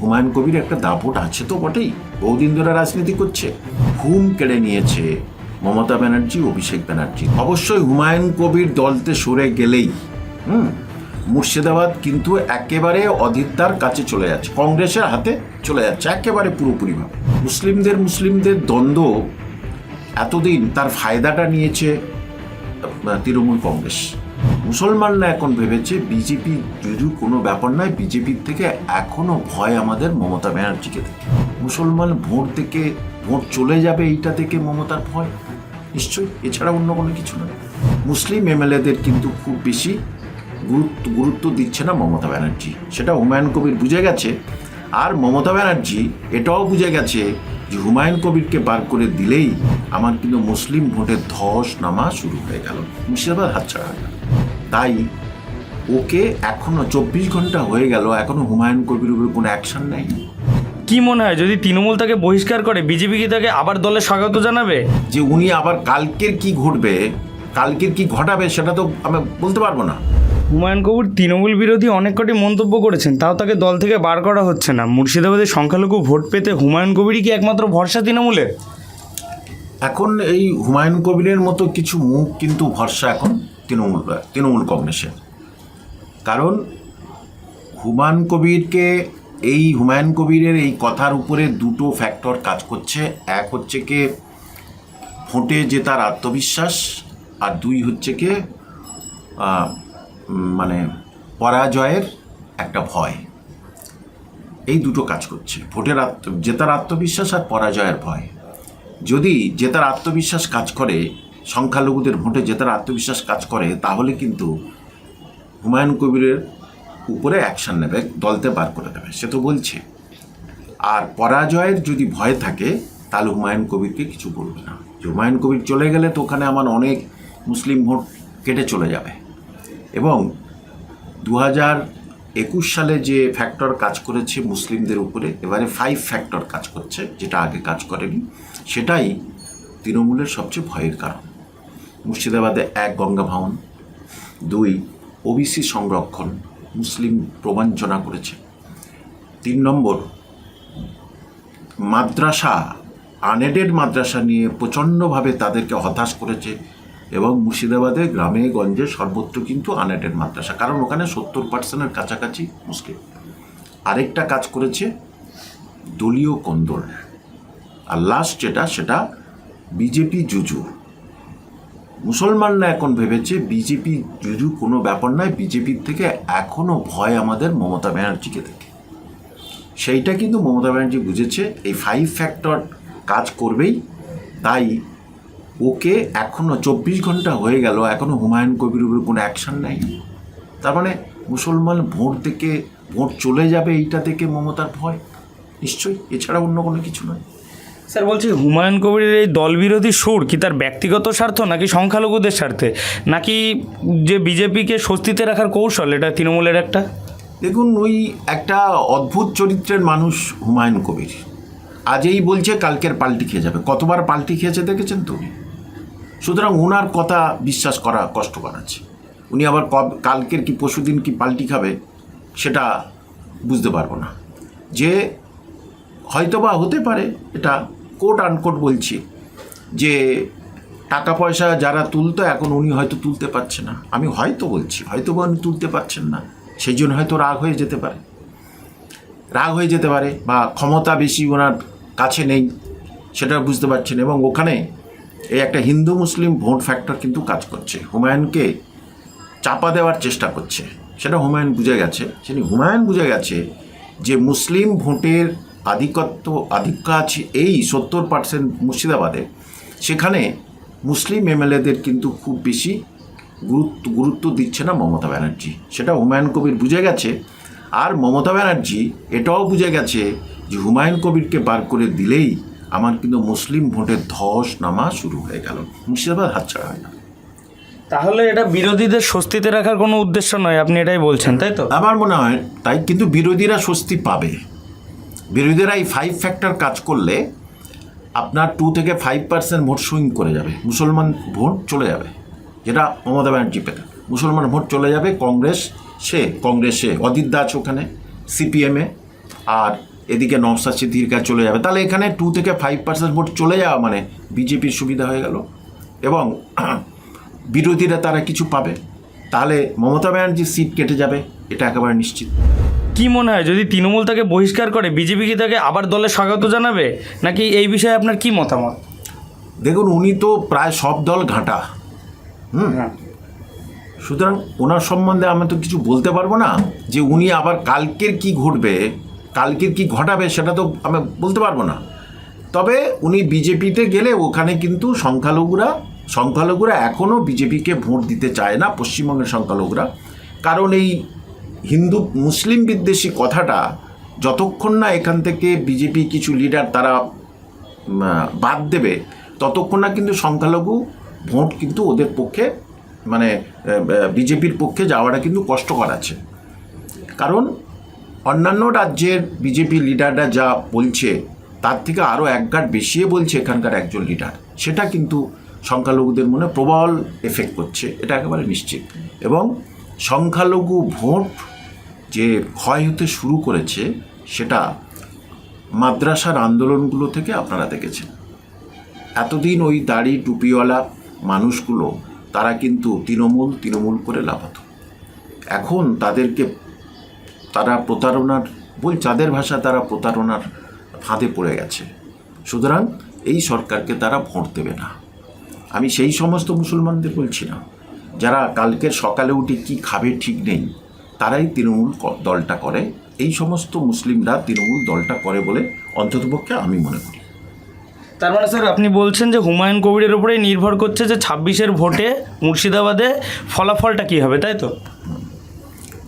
হুমায়ুন কবির একটা দাপট আছে তো বটেই। বহুদিন ধরে রাজনীতি করছে। ঘুম কেড়ে নিয়েছে মমতা ব্যানার্জি, অভিষেক ব্যানার্জি। অবশ্যই হুমায়ুন কবির দলতে সরে গেলেই, হুম, মুর্শিদাবাদ কিন্তু একেবারে অধিদ্দার কাছে চলে যাচ্ছে। কংগ্রেসের হাতে চলে যাচ্ছে, একেবারে পুরোপুরিভাবে মুসলিমদের মুসলিমদের দ্বন্দ্ব এতদিন তার ফায়দাটা নিয়েছে তৃণমূল কংগ্রেস। মুসলমানরা এখন ভেবেছে বিজেপি যদি কোনো ব্যাপার নয় বিজেপির থেকে এখনও ভয় আমাদের মমতা ব্যানার্জিকে দেখে। মুসলমান ভোট থেকে, ভোট চলে যাবে এইটা থেকে মমতার ভয়? নিশ্চয়ই, এছাড়া অন্য কোনো কিছু নয়। মুসলিম এমএলএদের কিন্তু খুব বেশি গুরুত্ব গুরুত্ব দিচ্ছে না মমতা ব্যানার্জি। সেটা হুমায়ুন কবির বুঝে গেছে। আর মমতা ব্যানার্জি এটাও বুঝে গেছে যে হুমায়ুন কবিরকে বার করে দিলেই আমার কিন্তু মুসলিম ভোটের ধস নামা শুরু হয়ে গেল। মুর্শিদাবাদ হাতছাড়া হয়ে গেল। তাই ওকে এখনও চব্বিশ ঘণ্টা হয়ে গেল এখনও হুমায়ুন কবির উপরে কোনো অ্যাকশন নেই। কি মনে হয় যদি তৃণমূল তাকে বহিষ্কার করে বিজেপি কি তাকে আবার দলে স্বাগত জানাবে? যে উনি আবার কালকের কি ঘটবে কালকের কি ঘটাবে সেটা তো আমি বলতে পারব না। হুমায়ুন কবির তৃণমূল বিরোধী অনেক কটি মন্তব্য করেছেন তাও তাকে দল থেকে বার করা হচ্ছে না। মুর্শিদাবাদের সংখ্যালঘু ভোট পেতে হুমায়ুন কবিরই কি একমাত্র ভরসা তৃণমূলের? এখন এই হুমায়ুন কবিরের মতো কিছু মুখ কিন্তু ভরসা এখন তৃণমূল তৃণমূল কংগ্রেসের। কারণ হুমায়ুন কবিরকে এই হুমায়ুন কবিরের এই কথার উপরে দুটো ফ্যাক্টর কাজ করছে। এক হচ্ছে কি ভোটে যে তার আত্মবিশ্বাস, আর দুই হচ্ছে কি মানে পরাজয়ের একটা ভয়। এই দুটো কাজ করছে। ভোটের আত্ম জেতার আত্মবিশ্বাস আর পরাজয়ের ভয়। যদি জেতার আত্মবিশ্বাস কাজ করে সংখ্যালঘুদের ভোটে জেতার আত্মবিশ্বাস কাজ করে, তাহলে কিন্তু হুমায়ুন কবিরের উপরে অ্যাকশন নেবে, দলতে বার করে দেবে, সে তো বলছে। আর পরাজয়ের যদি ভয় থাকে, তাহলে হুমায়ুন কবিরকে কিছু বলবে না। যে হুমায়ুন কবির চলে গেলে তো ওখানে আমার অনেক মুসলিম ভোট কেটে চলে যাবে। এবং দু হাজার একুশ সালে যে ফ্যাক্টর কাজ করেছে মুসলিমদের উপরে, এবারে ফাইভ ফ্যাক্টর কাজ করছে, যেটা আগে কাজ করেনি, সেটাই তৃণমূলের সবচেয়ে ভয়ের কারণ। মুর্শিদাবাদে এক গঙ্গা ভাঙন দুই ওবিসি সংরক্ষণ, মুসলিম প্রবঞ্চনা করেছে। তিন নম্বর, মাদ্রাসা আনএডেড মাদ্রাসা নিয়ে প্রচণ্ডভাবে তাদেরকে হতাশ করেছে এবং মুর্শিদাবাদে গ্রামে গঞ্জে সর্বত্র কিন্তু আনএডেড মাদ্রাসা, কারণ ওখানে সত্তর পার্সেন্টের কাছাকাছি মুসলিম। আরেকটা কাজ করেছে দলীয় কন্দল। আর লাস্ট যেটা, সেটা বিজেপি, জুজু। মুসলমানরা এখন ভেবেছে বিজেপি জুজু কোনো ব্যাপার নয় বিজেপির থেকে এখনও ভয় আমাদের মমতা ব্যানার্জিকে দেখে। সেইটা কিন্তু মমতা ব্যানার্জি বুঝেছে, এই ফাইভ ফ্যাক্টর কাজ করবেই। তাই ওকে এখনও চব্বিশ ঘণ্টা হয়ে গেল এখনও হুমায়ুন কবির উপরে কোনো অ্যাকশন নেই। তার মানে মুসলমান ভোট থেকে, ভোট চলে যাবে এইটা থেকে মমতার ভয়। নিশ্চয়ই, এছাড়া অন্য কোনো কিছু নয়। স্যার, বলছি হুমায়ুন কবিরের এই দলবিরোধী সুর কি তার ব্যক্তিগত স্বার্থ নাকি সংখ্যালঘুদের স্বার্থে? নাকি যে বিজেপিকে স্বস্তিতে রাখার কৌশল, এটা তৃণমূলের একটা? দেখুন, ওই একটা অদ্ভুত চরিত্রের মানুষ হুমায়ুন কবির। আজই বলছে কালকের পাল্টি খেয়ে যাবে। কতবার পাল্টি খেয়েছে দেখেছেন তো উনি? সুতরাং ওনার কথা বিশ্বাস করা কষ্টকর আছে। উনি আবার কালকের কি, পরশুদিন কি পাল্টি খাবে, সেটা বুঝতে পারব না। যে হয়তোবা হতে পারে, এটা কোট আনকোট বলছি যে টাকা পয়সা যারা তুলতো এখন উনি হয়তো তুলতে পারছে না। আমি হয়তো বলছি, হয়তো বা উনি তুলতে পারছেন না। সেই জন্য হয়তো রাগ হয়ে যেতে পারে। রাগ হয়ে যেতে পারে বা ক্ষমতা বেশি ওনার কাছে নেই, সেটা বুঝতে পারছেন। এবং ওখানে এই একটা হিন্দু মুসলিম ভোট ফ্যাক্টর কিন্তু কাজ করছে। হুমায়ুনকে চাপা দেওয়ার চেষ্টা করছে। সেটা হুমায়ুন বুঝে গেছে। সেটি হুমায়ুন বুঝে গেছে যে মুসলিম ভোটের আধিপত্য আধিক্য আছে এই সত্তর পার্সেন্ট মুর্শিদাবাদে সেখানে মুসলিম এমএলএদের কিন্তু খুব বেশি গুরুত্ব গুরুত্ব দিচ্ছে না মমতা ব্যানার্জি। সেটা হুমায়ুন কবির বুঝে গেছে। আর মমতা ব্যানার্জি এটাও বুঝে গেছে যে হুমায়ুন কবিরকে বার করে দিলেই আমার কিন্তু মুসলিম ভোটের ধস নামা শুরু হয়ে গেল। মুর্শিদাবাদ হাতছাড়া হয় না। তাহলে এটা বিরোধীদের স্বস্তিতে রাখার কোনো উদ্দেশ্য নয় আপনি এটাই বলছেন তাই তো? আমার মনে হয় তাই কিন্তু বিরোধীরা স্বস্তি পাবে। বিরোধীরা এই ফাইভ ফ্যাক্টর কাজ করলে আপনার টু থেকে ফাইভ পার্সেন্ট ভোট সুইং করে যাবে। মুসলমান ভোট চলে যাবে। যেটা মমতা ব্যানার্জি পেতেন মুসলমান ভোট চলে যাবে কংগ্রেস, সে কংগ্রেসে অদিত দাস ওখানে সিপিএমে আর এদিকে নবসা নওসাদ সিদ্দিকা চলে যাবে। তাহলে এখানে টু থেকে ফাইভ পার্সেন্ট ভোট চলে যাওয়া মানে বিজেপির সুবিধা হয়ে গেল। এবং বিরোধীরা তারা কিছু পাবে। তাহলে মমতা ব্যানার্জির সিট কেটে যাবে, এটা একেবারে নিশ্চিত। কি মনে হয়? যদি তৃণমূল তাকে বহিষ্কার করে বিজেপি কি তাকে আবার দলে স্বাগত জানাবে? নাকি এই বিষয়ে আপনার কি মতামত? দেখুন উনি তো প্রায় সব দল ঘাঁটা। হুম? সুতরাং ওনার সম্বন্ধে আমি তো কিছু বলতে পারব না। যে উনি আবার কালকের কি ঘটবে কালকের কি ঘটাবে সেটা তো আমি বলতে পারব না। তবে উনি বিজেপিতে গেলে ওখানে কিন্তু সংখ্যালঘুরা সংখ্যালঘুরা এখনও বিজেপিকে ভোট দিতে চায় না পশ্চিমবঙ্গের সংখ্যালঘুরা। কারণ এই হিন্দু মুসলিম বিদ্বেষী কথাটা যতক্ষণ না এখান থেকে বিজেপি কিছু লিডার তারা বাদ দেবে, ততক্ষণ না কিন্তু সংখ্যালঘু ভোট কিন্তু ওদের পক্ষে মানে বিজেপির পক্ষে যাওয়াটা কিন্তু কষ্টকর আছে। কারণ অন্যান্য রাজ্যের বিজেপি লিডাররা যা বলছে, তার থেকে আরও একগাট বেশিয়ে বলছে এখানকার একজন লিডার সেটা কিন্তু সংখ্যালঘুদের মনে প্রবল এফেক্ট করছে, এটা একেবারে নিশ্চিত। এবং সংখ্যালঘু ভোট যে ক্ষয় হতে শুরু করেছে, সেটা মাদ্রাসার আন্দোলনগুলো থেকে আপনারা দেখেছেন। এতদিন ওই দাড়ি টুপিওয়ালা মানুষগুলো, তারা কিন্তু তৃণমূল তৃণমূল করে লাফাতো। এখন তাদেরকে তারা প্রতারণার, বল যাদের ভাষা তারা প্রতারণার ফাঁদে পড়ে গেছে। সুতরাং এই সরকারকে তারা ভোট দেবে না। আমি সেই সমস্ত মুসলমানদের বলছি না। যারা কালকে সকালে উঠে কি খাবে ঠিক নেই তারাই তৃণমূল দলটা করে। এই সমস্ত মুসলিমরা তৃণমূল দলটা করে বলে অন্ততপক্ষে আমি মনে করি। তার মানে স্যার আপনি বলছেন যে হুমায়ুন কবিরের উপরেই নির্ভর করছে যে ছাব্বিশের ভোটে মুর্শিদাবাদে ফলাফলটা কী হবে তাই তো?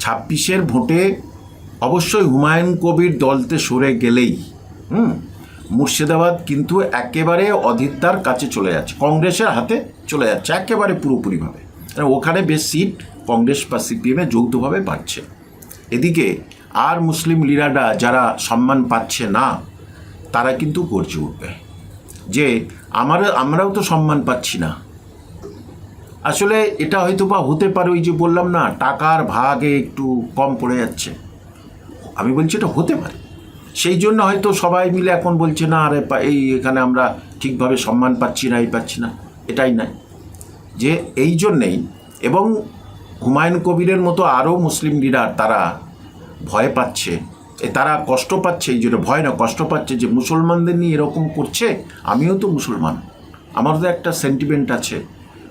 ছাব্বিশের ভোটে অবশ্যই হুমায়ুন কবির দলতে সরে গেলেই হুম মুর্শিদাবাদ কিন্তু একেবারে অধিদ্দার কাছে চলে যাচ্ছে কংগ্রেসের হাতে চলে যাচ্ছে একেবারে পুরোপুরিভাবে। ওখানে বেশ সিট কংগ্রেস বা সিপিএমে যৌথভাবে পাচ্ছে। এদিকে আর মুসলিম লিডাররা যারা সম্মান পাচ্ছে না, তারা কিন্তু গর্জে উঠবে। যে আমার আমরাও তো সম্মান পাচ্ছি না। আসলে এটা হয়তো বা হতে পারে ওই যে বললাম না, টাকার ভাগে একটু কম পড়ে যাচ্ছে। আমি বলছি এটা হতে পারে। সেই জন্য হয়তো সবাই মিলে এখন বলছে, না আরে এই এখানে আমরা ঠিকভাবে সম্মান পাচ্ছি না, এই পাচ্ছি না। এটাই নয়। যে এই জন্যেই এবং হুমায়ুন কবিরের মতো আরও মুসলিম লিডার তারা ভয় পাচ্ছে। এ তারা কষ্ট পাচ্ছে, এই জন্য ভয় না, কষ্ট পাচ্ছে যে মুসলমানদের নিয়ে এরকম করছে, আমিও তো মুসলমান। আমারও তো একটা সেন্টিমেন্ট আছে।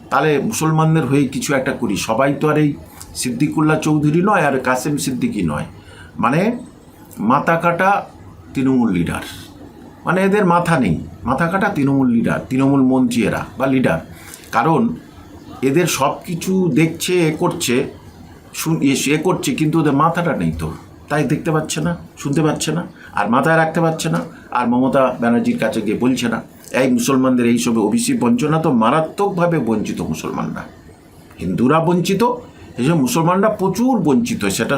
তাহলে মুসলমানদের হয়ে কিছু একটা করি। সবাই তো আর এই সিদ্দিকুল্লাহ চৌধুরী নয় আর কাসেম সিদ্দিকি নয়। মানে মাথা কাটা তৃণমূল লিডার। মানে এদের মাথা নেই। মাথা কাটা তৃণমূল লিডার, তৃণমূল মন্ত্রী এরা বা লিডার। কারণ এদের সব কিছু দেখছে, এ করছে এ করছে, কিন্তু ওদের মাথাটা নেই তো। তাই দেখতে পাচ্ছে না, শুনতে পাচ্ছে না, আর মাথায় রাখতে পারছে না, আর মমতা ব্যানার্জির কাছে গিয়ে বলছে না। এই মুসলমানদের এইসবে ওবিসি বঞ্চনা তো মারাত্মকভাবে বঞ্চিত মুসলমানরা। হিন্দুরা বঞ্চিত এসব মুসলমানরা প্রচুর বঞ্চিত, সেটা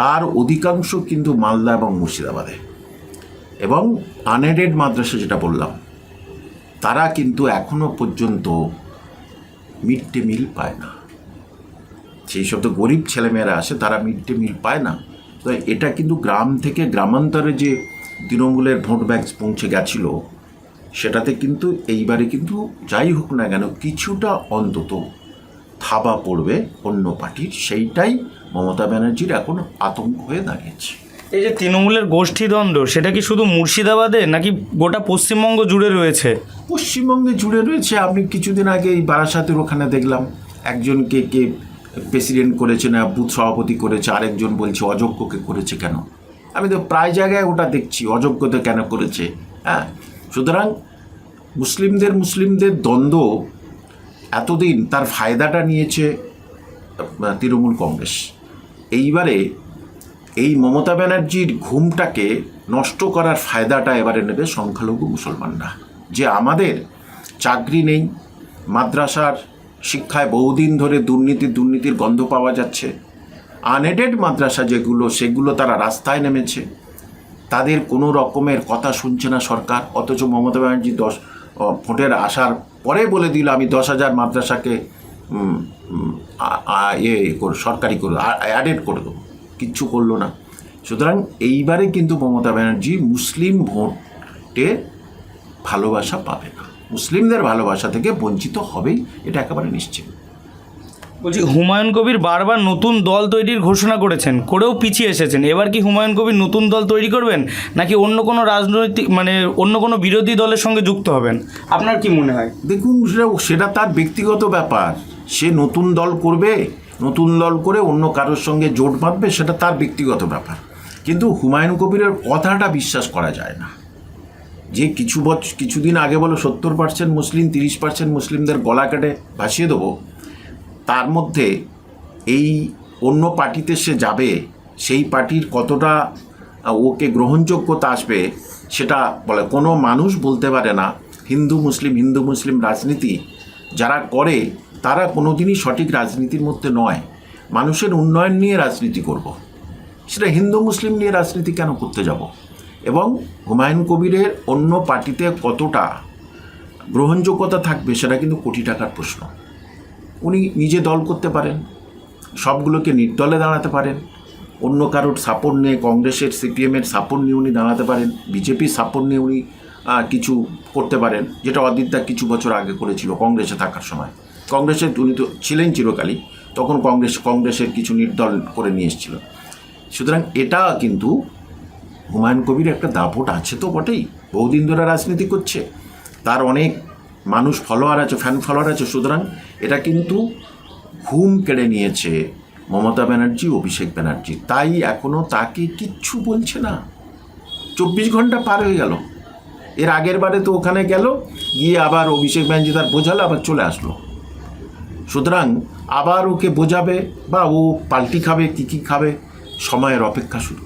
তার অধিকাংশ কিন্তু মালদা এবং মুর্শিদাবাদে। এবং আনএডেড মাদ্রাসা যেটা বললাম, তারা কিন্তু এখনও পর্যন্ত মিড ডে মিল পায় না। সেই সব তো গরিব ছেলেমেয়েরা আসে, তারা মিড ডে মিল পায় না। তো এটা কিন্তু গ্রাম থেকে গ্রামান্তরে যে তৃণমূলের ভোট ব্যাংক পৌঁছে গেছিল, সেটাতে কিন্তু এইবারে কিন্তু যাই হোক না কেন কিছুটা অন্তত থাবা পড়বে অন্য পার্টির। সেইটাই মমতা ব্যানার্জির এখন আতঙ্ক হয়ে দাঁড়িয়েছে। এই যে তৃণমূলের গোষ্ঠীদ্বন্দ্ব সেটা কি শুধু মুর্শিদাবাদে নাকি গোটা পশ্চিমবঙ্গ জুড়ে রয়েছে? পশ্চিমবঙ্গে জুড়ে রয়েছে। আমি কিছুদিন আগে এই বারাসাতের ওখানে দেখলাম একজনকে কে প্রেসিডেন্ট করেছে না, বুথ সভাপতি করেছে, আরেকজন বলছে অযোগ্যকে করেছে কেন? আমি তো প্রায় জায়গায় ওটা দেখছি, অযোগ্যতা কেন করেছে? হ্যাঁ? সুতরাং মুসলিমদের মুসলিমদের দ্বন্দ্ব এতদিন তার ফায়দাটা নিয়েছে তৃণমূল কংগ্রেস। এইবারে এই মমতা ব্যানার্জির ঘুমটাকে নষ্ট করার ফায়দাটা এবারে নেবে সংখ্যালঘু মুসলমানরা। যে আমাদের চাকরি নেই, মাদ্রাসার শিক্ষায় বহুদিন ধরে দুর্নীতি, দুর্নীতির গন্ধ পাওয়া যাচ্ছে, আনএডেড মাদ্রাসা যেগুলো, সেগুলো তারা রাস্তায় নেমেছে, তাদের কোনো রকমের কথা শুনছে না সরকার, অথচ মমতা ব্যানার্জি দশ ভোটের আসার পরে বলে দিল, আমি দশ হাজার মাদ্রাসাকে ইয়ে করে সরকারি করে অ্যাডেড করে দেবো। কিচ্ছু করল না। সুতরাং এইবারে কিন্তু মমতা ব্যানার্জি মুসলিম ভোটে ভালোবাসা পাবে না। মুসলিমদের ভালোবাসা থেকে বঞ্চিত হবেই এটা একেবারে নিশ্চিত। বলছি হুমায়ুন কবির বারবার নতুন দল তৈরির ঘোষণা করেছেন করেও পিছিয়ে এসেছেন। এবার কি হুমায়ুন কবির নতুন দল তৈরি করবেন নাকি অন্য কোনো রাজনৈতিক মানে অন্য কোনো বিরোধী দলের সঙ্গে যুক্ত হবেন? আপনার কি মনে হয়? দেখুন সেটা সেটা তার ব্যক্তিগত ব্যাপার। সে নতুন দল করবে নতুন দল করে অন্য কারোর সঙ্গে জোট বাঁধবে, সেটা তার ব্যক্তিগত ব্যাপার। কিন্তু হুমায়ুন কবিরের কথাটা বিশ্বাস করা যায় না। যে কিছু বছর কিছুদিন আগে বলো সত্তর পার্সেন্ট মুসলিম, তিরিশ পার্সেন্ট মুসলিমদের গলা কেটে ভাসিয়ে দেবো, তার মধ্যে এই অন্য পার্টিতে সে যাবে, সেই পার্টির কতটা ওকে গ্রহণযোগ্যতা আসবে, সেটা বলে, কোনো মানুষ বলতে পারে না। হিন্দু, মুসলিম হিন্দু, মুসলিম রাজনীতি যারা করে তারা কোনোদিনই সঠিক রাজনীতির মধ্যে নয়। মানুষের উন্নয়ন নিয়ে রাজনীতি করব। সেটা হিন্দু, মুসলিম নিয়ে রাজনীতি কেন করতে যাব? এবং হুমায়ুন কবিরের অন্য পার্টিতে কতটা গ্রহণযোগ্যতা থাকবে সেটা কিন্তু কোটি টাকার প্রশ্ন। উনি নিজে দল করতে পারেন, সবগুলোকে নির্দলে দাঁড়াতে পারেন। অন্য কারোর সাপোর্ট নিয়ে কংগ্রেসের, সিপিএমের সাপোর্ট নিয়ে উনি দাঁড়াতে পারেন। বিজেপির সাপোর্ট নিয়ে উনি কিছু করতে পারেন, যেটা অদিতদা কিছু বছর আগে করেছিল কংগ্রেসে থাকার সময়। কংগ্রেসের উনি তো ছিলেন চিরকালই, তখন কংগ্রেস, কংগ্রেসের কিছু নির্দল করে নিয়ে এসেছিল। সুতরাং এটা কিন্তু হুমায়ুন কবির একটা দাপট আছে তো বটেই, বহুদিন ধরে রাজনীতি করছে, তার অনেক মানুষ ফলোয়ার আছে ফ্যান ফলোয়ার আছে, সুতরাং এটা কিন্তু ঘুম কেড়ে নিয়েছে মমতা ব্যানার্জি, অভিষেক ব্যানার্জি, তাই এখনও তাকে কিচ্ছু বলছে না। চব্বিশ ঘণ্টা পার হয়ে গেল, এর আগের বারে তো ওখানে গেল, গিয়ে আবার অভিষেক ব্যানার্জি তার বোঝালো, আবার চলে আসলো। সুতরাং আবার ওকে বোঝাবে বা ও পাল্টি খাবে কী কী খাবে সময়ের অপেক্ষা শুরু।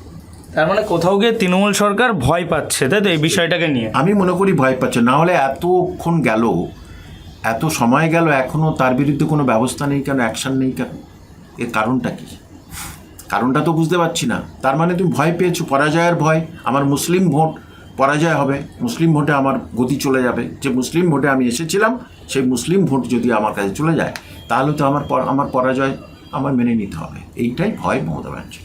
তার মানে কোথাও গিয়ে তৃণমূল সরকার ভয় পাচ্ছে তাই তো এই বিষয়টাকে নিয়ে? আমি মনে করি ভয় পাচ্ছে। না হলে এতক্ষণ গেল এত সময় গেল এখনও তার বিরুদ্ধে কোনো ব্যবস্থা নেই কেন অ্যাকশন নেই কেন? এর কারণটা কি? কারণটা তো বুঝতে পারছি না। তার মানে তুমি ভয় পেয়েছ পরাজয়ের ভয়। আমার মুসলিম ভোট পরাজয় হবে। মুসলিম ভোটে আমার গতি চলে যাবে। যে মুসলিম ভোটে আমি এসেছিলাম, সেই মুসলিম ভোট যদি আমার কাছে চলে যায়, তাহলে তো আমার আমার পরাজয় আমার মেনে নিতে হবে। এইটাই ভয় মমতা ব্যানার্জি